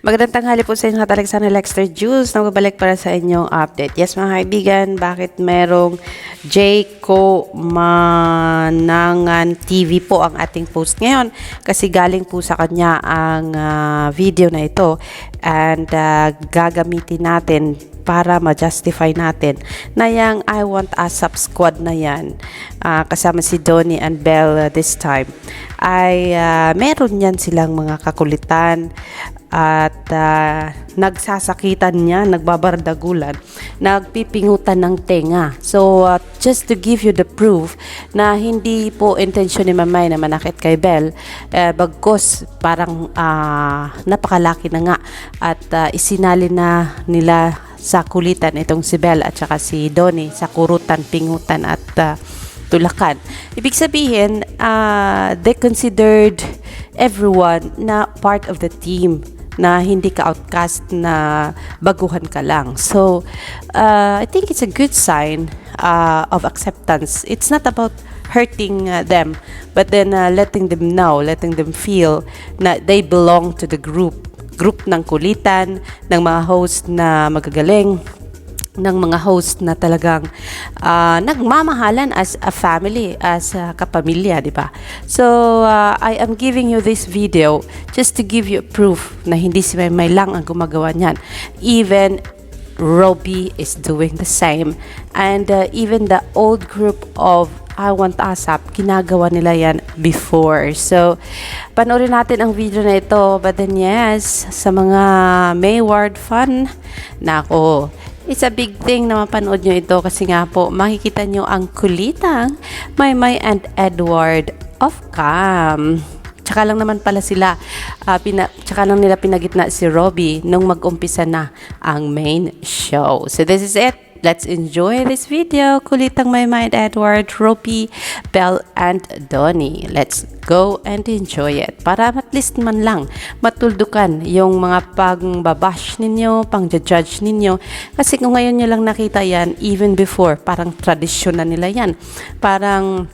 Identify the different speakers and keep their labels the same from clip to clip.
Speaker 1: Magandang tanghali po sa inyo lahat. Alexander Lexter Jules. Nagbabalik para sa inyong update. Yes, mga kaibigan, bakit merong Jayco Manangan TV po ang ating post ngayon? Kasi galing po sa kanya ang ah, video na ito and ah, gagamitin natin para ma-justify natin na yung I Want ASAP squad na yan ah, kasama si Donnie and Belle ah, this time ay ah, meron yan silang mga kakulitan at ah, nagsasakitan niya, nagbabardagulan, nagpipingutan ng tenga. So, ah, just to give you the proof na hindi po intensyon ni Mamay na manakit kay Belle, eh, bagkos parang ah, napakalaki na nga at ah, isinali na nila sa kulitan itong si Belle at saka si Donnie sa kurutan, pingutan at ah, tulakan. Ibig sabihin, ah, they considered everyone na part of the team na hindi ka outcast na baguhan ka lang. So, uh, I think it's a good sign uh, of acceptance. It's not about hurting uh, them, but then uh, letting them know, letting them feel na they belong to the group. Group ng kulitan, ng mga host na magagaling, ng mga host na talagang ah, nagmamahalan as a family, as a kapamilya, di ba? So, ah, I am giving you this video just to give you proof na hindi si Maymay lang ang gumagawa niyan. Even Robbie is doing the same. And uh, even the old group of I Want ASAP, ginagawa nila yan before. So, panoorin natin ang video na ito. But then yes, sa mga Mayward fan, nako, It's a big thing na mapanood nyo ito kasi nga po makikita nyo ang kulitang Maymay and Edward of Cam. Tsaka lang naman pala sila, ah, pina, tsaka lang nila pinagitna si Robbie nung mag-umpisa na ang main show. So this is it. Let's enjoy this video. Kulitang Maymay and Edward, Robbie, Belle, and Donnie. Let's go and enjoy it. Para at least man lang matuldukan yung mga pangbabash ninyo, pang-judge ninyo. Kasi kung ngayon nyo lang nakita yan, even before, parang tradisyon na nila yan. Parang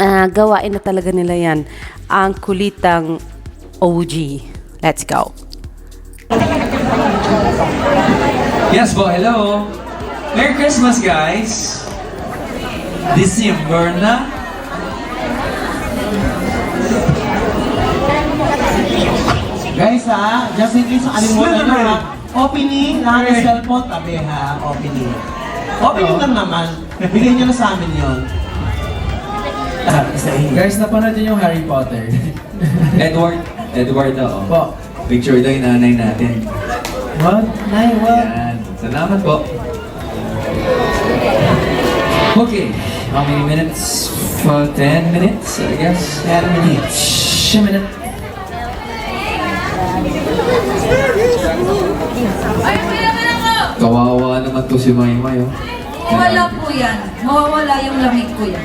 Speaker 1: ah, gawain na talaga nila yan. Ang kulitang OG. Let's go.
Speaker 2: Yes po, hello. Merry Christmas, guys. December na.
Speaker 3: Guys ha, just in case nakalimutan nyo ha, opening, lahat ng cellphone tabi ha, opening. Opening lang naman, bigyan nyo na sa amin yun.
Speaker 4: Guys, napanood niyo yung Harry Potter.
Speaker 2: Edward, Edward oh.
Speaker 4: po.
Speaker 2: Picture daw yung nanay natin.
Speaker 4: What? Nay, what?
Speaker 2: Yan. Salamat po. Okay. How many minutes? For 10 minutes, I guess.
Speaker 3: 10 minutes.
Speaker 4: A minute.
Speaker 2: Kawawa naman to si Maymay, oh.
Speaker 5: Wala po yan. Mawawala yung lamig ko yan.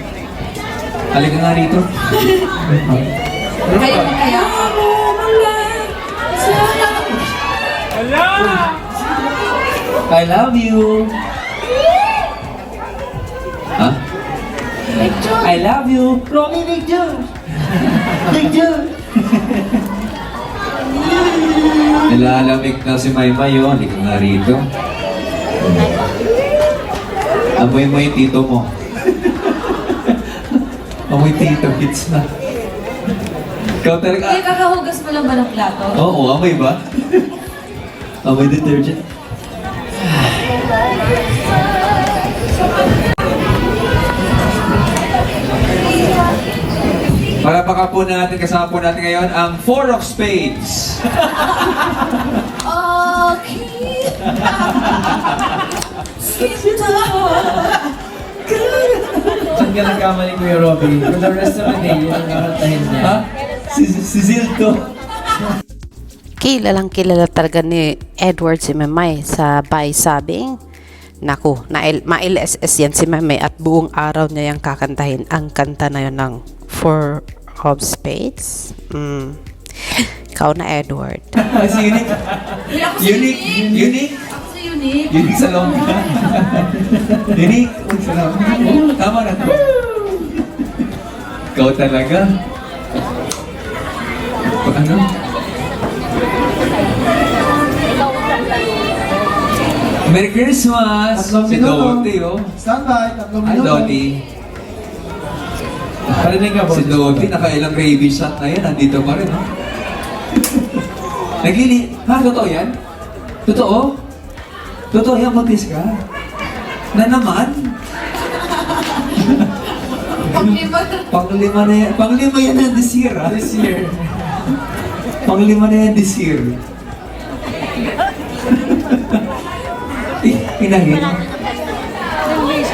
Speaker 2: Halika nga rito.
Speaker 5: Kayo mo kaya?
Speaker 2: I love you. I love you.
Speaker 3: Romy, picture! Picture!
Speaker 2: Nilalamig na si Maymay, oh. Halika nga rito. Amoy mo yung tito mo. Amoy tito hits na. Ikaw talaga.
Speaker 5: Kuya, kakahugas mo lang ba ng plato?
Speaker 2: Oo, amoy ba? amoy detergent. Para baka po natin, kasama po natin ngayon ang Four of Spades.
Speaker 5: Okay.
Speaker 4: Saan ka nagkamali, Kuya Robby? For the rest of the day, yun ang kakantahin niya.
Speaker 2: Ha? Si, si Zilto.
Speaker 1: Kilalang kilala talaga ni Edward si Mamay sa Bay Sabing. Naku, na ma-LSS yan si Mamay at buong araw niya yung kakantahin ang kanta na yun ng Four of Spades. Mm. Ikaw na Edward.
Speaker 2: si Unique. Unique. Unique.
Speaker 5: Unique.
Speaker 2: Unique sa ka. Unique. Sa loob. Oh, tama na. Ikaw talaga. Ano? Merry Christmas!
Speaker 4: Tatlong
Speaker 2: Si
Speaker 4: minuto.
Speaker 2: Doti, oh.
Speaker 4: Standby, tatlong
Speaker 2: Hi,
Speaker 4: minuto.
Speaker 2: Doti.
Speaker 4: Parinig ka,
Speaker 2: Si Doti, nakailang baby shot na yan. Nandito pa rin, oh. Naglili... Ha? Totoo yan? Totoo? Totoo yan, buntis ka? Na naman?
Speaker 5: Paglima
Speaker 2: Panglima na yan. Panglima yan na this year, ah.
Speaker 4: This year.
Speaker 2: Panglima na yan this year. Eh, Hinahin.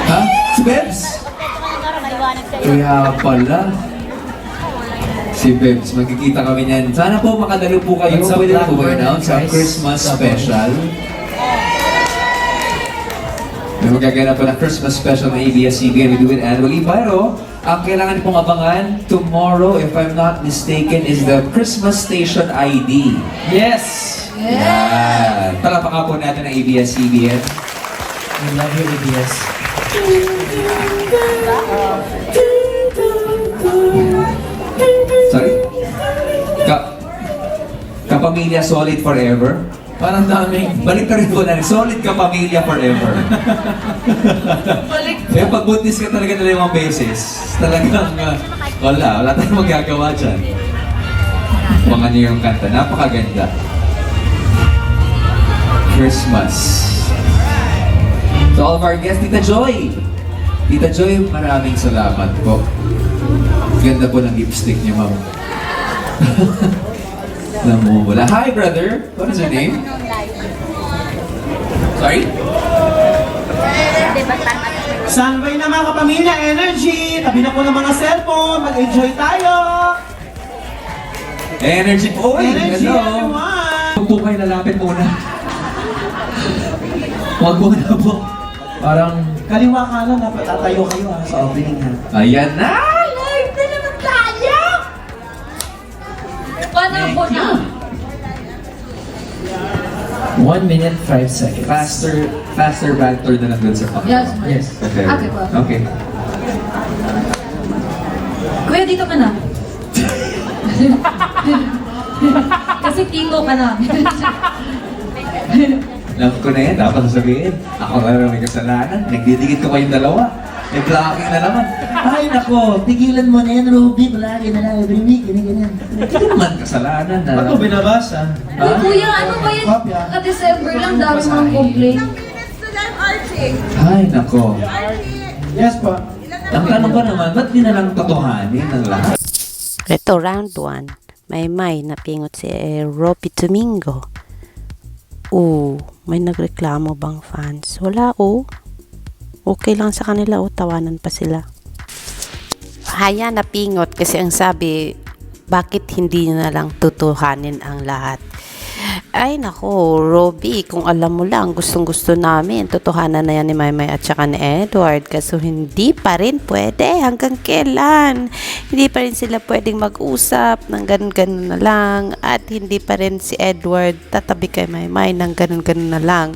Speaker 2: Ha? Si Bebs? Kaya pala. Si Bebs, magkikita kami niyan. Sana po makadalo po kayo.
Speaker 4: Sa
Speaker 2: Pwede po yun sa. Christmas special? May magaganap po na Christmas special ng ABS-CBN. We do it annually. Pero, ang kailangan pong abangan tomorrow, if I'm not mistaken, is the Christmas Station ID.
Speaker 4: Yes!
Speaker 2: Yan. Talapakan po natin ang ABS-CBN.
Speaker 4: We love you, ABS.
Speaker 2: Kapamilya Solid Forever?
Speaker 4: Parang daming...
Speaker 2: Balik ka rin po na Solid Kapamilya Forever.
Speaker 5: Balik.
Speaker 2: Kaya pag buntis ka talaga na limang beses, talagang uh, wala, wala tayong magagawa dyan. Mga niyo yung kanta, napakaganda. Christmas. To all of our guests, Tita Joy! Tita Joy, maraming salamat po. Ganda po ng lipstick niyo, ma'am. Namumula. Hi, brother! What is your name? Sorry?
Speaker 3: Sunbay na mga kapamilya, energy! Tabi na po ng mga cellphone, mag-enjoy tayo!
Speaker 2: Energy po!
Speaker 3: Energy,
Speaker 2: hello!
Speaker 3: everyone!
Speaker 2: Huwag po kayo lalapit muna. Huwag muna po.
Speaker 4: Parang...
Speaker 3: Kaliwa kanan, dapat tatayo kayo ha, sa opening ha.
Speaker 2: Ayan na!
Speaker 4: One minute, five seconds.
Speaker 2: Faster, faster banter na lang dun sa pang.
Speaker 5: Yes,
Speaker 4: Yes.
Speaker 2: Okay.
Speaker 5: Okay po.
Speaker 2: Okay.
Speaker 5: Kuya, dito ka na. Kasi tito ka na.
Speaker 2: Alam ko na yan, dapat sasabihin. Ako na lang may kasalanan. Nagdidikit ko kayong dalawa. May blocking na naman. Ay, nako, tigilan mo na yan, Ruby. Palagi na lang, every week, ganyan, ganyan. Hindi naman kasalanan na.
Speaker 4: Ba't mo binabasa?
Speaker 5: Uy, kuya, ano ba yan?
Speaker 4: Kopya.
Speaker 5: Ka-December lang, dami mga complaint.
Speaker 2: Ay, nako.
Speaker 4: Yes po.
Speaker 2: Ang tanong ko naman, ba't di na lang totohanin ang lahat?
Speaker 1: Ito, round 1. May may napingot si eh, Ropi Domingo. Oo, may nagreklamo bang fans? Wala, oh. Okay lang sa kanila, oh. Tawanan pa sila. Haya napingot kasi ang sabi, bakit hindi na lang tutuhanin ang lahat? Ay nako, Robbie, kung alam mo lang, gustong gusto namin, totohanan na yan ni Maymay at saka ni Edward. Kaso hindi pa rin pwede hanggang kailan. Hindi pa rin sila pwedeng mag-usap ng ganun-ganun na lang. At hindi pa rin si Edward tatabi kay Maymay ng ganun-ganun na lang.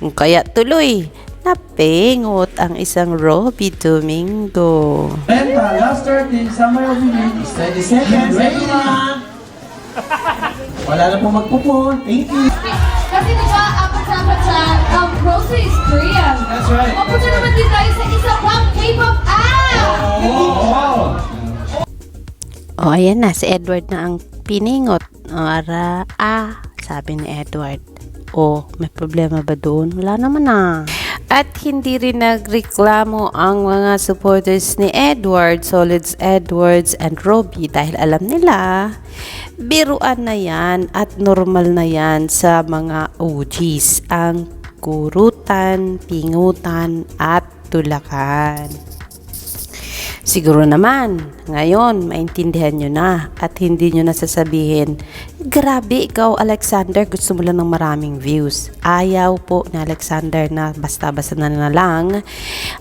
Speaker 1: Kaya tuloy, napingot ang isang Robbie Domingo.
Speaker 4: Benta, last 30, somewhere over here.
Speaker 3: 30 seconds, everyone! Wala na po magpupon. Thank you!
Speaker 5: Kasi di ba, apat sa apat sa um, groceries, Korean.
Speaker 4: That's right.
Speaker 5: Mapunta naman din tayo sa isa pang K-pop app!
Speaker 1: O, ayan na. Si Edward na ang piningot. O, ara, ah, sabi ni Edward. O, may problema ba doon? Wala naman na. At hindi rin nagreklamo ang mga supporters ni Edward, Solids Edwards and Robbie dahil alam nila, biruan na yan at normal na yan sa mga OGs, ang kurutan, pingutan at tulakan. Siguro naman, ngayon, maintindihan nyo na at hindi nyo nasasabihin, grabe ikaw Alexander, gusto mo lang ng maraming views. Ayaw po ni Alexander na basta-basta na na lang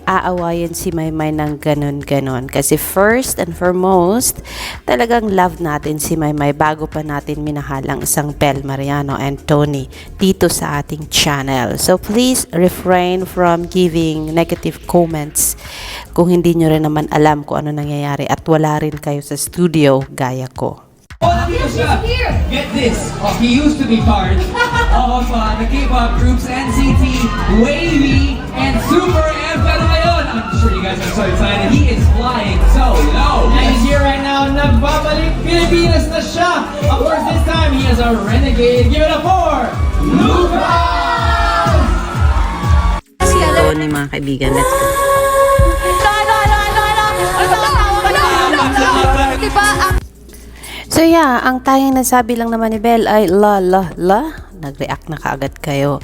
Speaker 1: aawayin si Maymay ng ganon-ganon. Kasi first and foremost, talagang love natin si Maymay bago pa natin minahalang isang Bel Mariano and Tony dito sa ating channel. So please refrain from giving negative comments kung hindi nyo rin naman alam kung ano nangyayari at wala rin kayo sa studio gaya ko.
Speaker 3: O.
Speaker 6: Get this. Oh, he used to be part of uh, the K-pop groups NCT, Wavy, and Super M. Pero ngayon, I'm sure you guys are so excited. He is flying so low.
Speaker 4: And he's here right now. Nagbabalik Pilipinas na siya. Of course, this time he is a renegade. Give it up for Lucas!
Speaker 1: Si Donnie mga kaibigan, let's go. So yeah, ang tayong nasabi lang naman ni Belle ay la la la. Nag-react na kaagad kayo.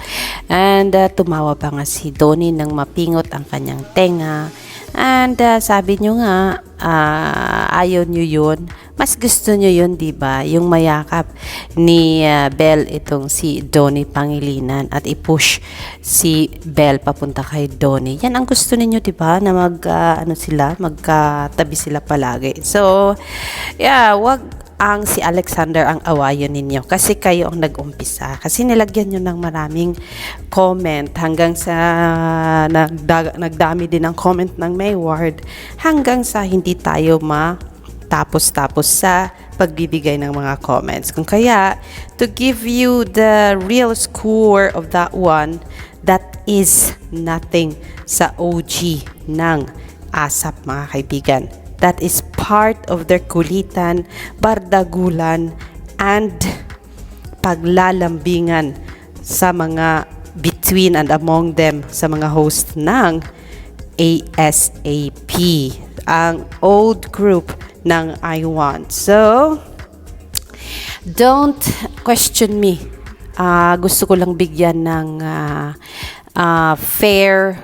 Speaker 1: And uh, tumawa pa nga si Donnie nang mapingot ang kanyang tenga. And uh, sabi nyo nga, uh, ayaw nyo yun. Mas gusto nyo yun, di ba? Yung mayakap ni uh, Belle itong si Donnie Pangilinan at i-push si Belle papunta kay Donnie. Yan ang gusto ninyo, di ba? Na mag, uh, ano sila, magkatabi sila palagi. So, yeah, wag ang si Alexander ang awayan ninyo kasi kayo ang nag-umpisa kasi nilagyan nyo ng maraming comment hanggang sa nagda- nagdami din ang comment ng Mayward hanggang sa hindi tayo ma tapos-tapos sa pagbibigay ng mga comments. Kung kaya, to give you the real score of that one, that is nothing sa OG ng ASAP mga kaibigan. That is part of their kulitan, bardagulan, and paglalambingan sa mga between and among them sa mga host ng ASAP, ang old group ng I Want. So, don't question me. Ah, gusto ko lang bigyan ng ah, ah, fair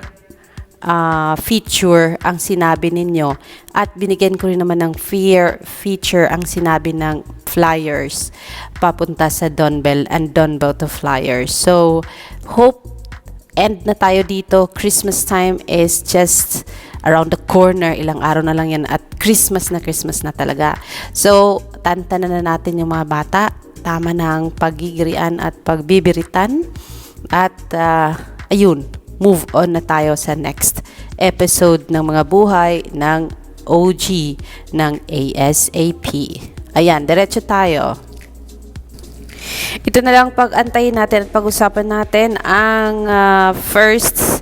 Speaker 1: ah, feature ang sinabi ninyo at binigyan ko rin naman ng fair feature ang sinabi ng flyers papunta sa Donbell and Donbell to flyers. So, hope end na tayo dito. Christmas time is just around the corner. Ilang araw na lang yan at Christmas na Christmas na talaga. So, tantanan na natin yung mga bata. Tama na ang pagigirian at pagbibiritan. At ah, ayun, move on na tayo sa next episode ng mga buhay ng OG ng ASAP. Ayan, diretso tayo. Ito na lang pag-antayin natin at pag-usapan natin ang ah, first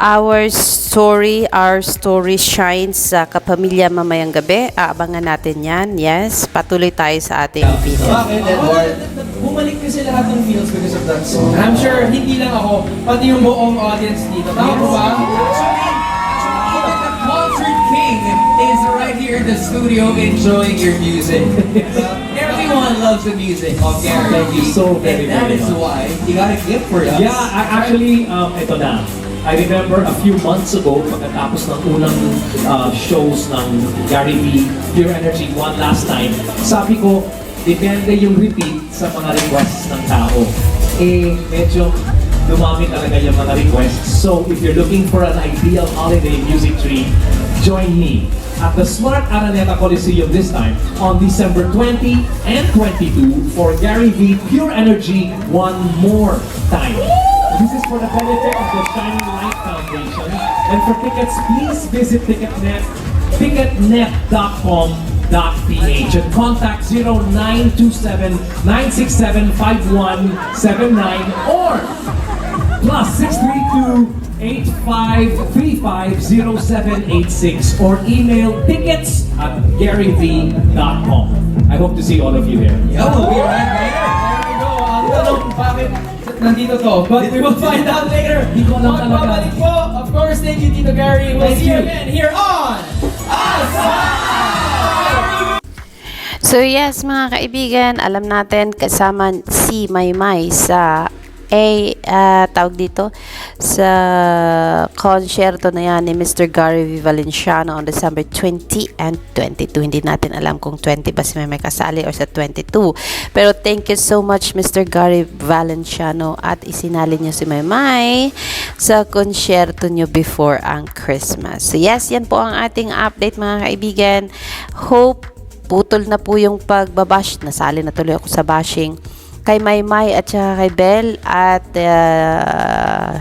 Speaker 1: our story, our story shines sa kapamilya mamayang gabi. Aabangan natin yan. Yes, patuloy tayo sa ating video.
Speaker 4: Edward? Bumalik kasi lahat ng meals because of that song. I'm sure hindi lang ako, pati yung buong audience dito. Tama po ba?
Speaker 6: King is right here in the studio enjoying your music. Everyone loves the music of Gary.
Speaker 7: Thank you so very,
Speaker 6: And that
Speaker 7: very
Speaker 6: is
Speaker 7: much.
Speaker 6: why you got a gift for us.
Speaker 7: Yeah, I actually, um, ito na. I remember a few months ago, pagkatapos ng unang uh, shows ng Gary V, Pure Energy One last time, sabi ko, depende yung repeat sa mga requests ng tao. Eh, medyo dumami talaga yung mga requests. So, if you're looking for an ideal holiday music tree, join me at the Smart Araneta Coliseum this time on December 20 and 22 for Gary V Pure Energy One More Time. This is for the benefit of the Shining Light Foundation. And for tickets, please visit Ticketnet, ticketnet.com.ph and contact 0927-967-5179 or plus 632-8535-0786 or email tickets at garyv.com. I hope to see all of you there.
Speaker 6: Yeah, we'll be right there.
Speaker 4: There we go. Ang tanong bakit nandito to. But we will find out later.
Speaker 7: Di ko alam talaga.
Speaker 4: Of course, thank you, Tito Gary. We'll
Speaker 7: Thank
Speaker 4: see you again here on
Speaker 1: So yes, mga kaibigan, alam natin kasama si Maymay sa a ah, tawag dito sa konsyerto na yan ni Mr. Gary V. Valenciano on December 20 and 22. Hindi natin alam kung 20 ba si Maymay kasali or sa 22. Pero thank you so much Mr. Gary Valenciano at isinali niyo si Maymay sa konsyerto niyo before ang Christmas. So yes, yan po ang ating update mga kaibigan. Hope putol na po yung pagbabash. Nasali na tuloy ako sa bashing kay Maymay at saka kay Bell at uh,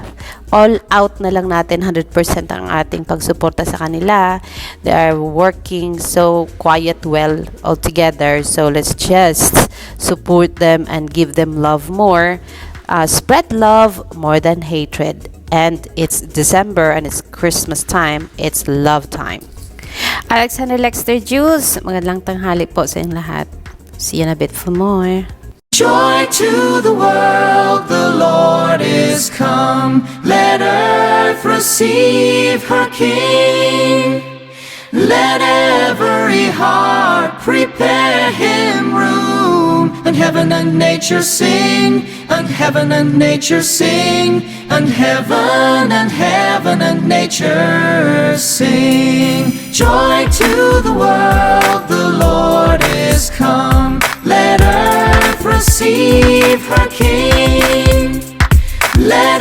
Speaker 1: all out na lang natin 100% ang ating pagsuporta sa kanila. They are working so quiet well all together. So let's just support them and give them love more. Uh, spread love more than hatred. And it's December and it's Christmas time. It's love time. Alexander Lexter Jules, magandang tanghali po sa inyong lahat. See you in a bit for more.
Speaker 8: Joy to the world, the Lord is come. Let earth receive her King. Let every heart prepare him room. heaven and nature sing, and heaven and nature sing, and heaven and heaven and nature sing. Joy to the world, the Lord is come. Let earth receive her King. Let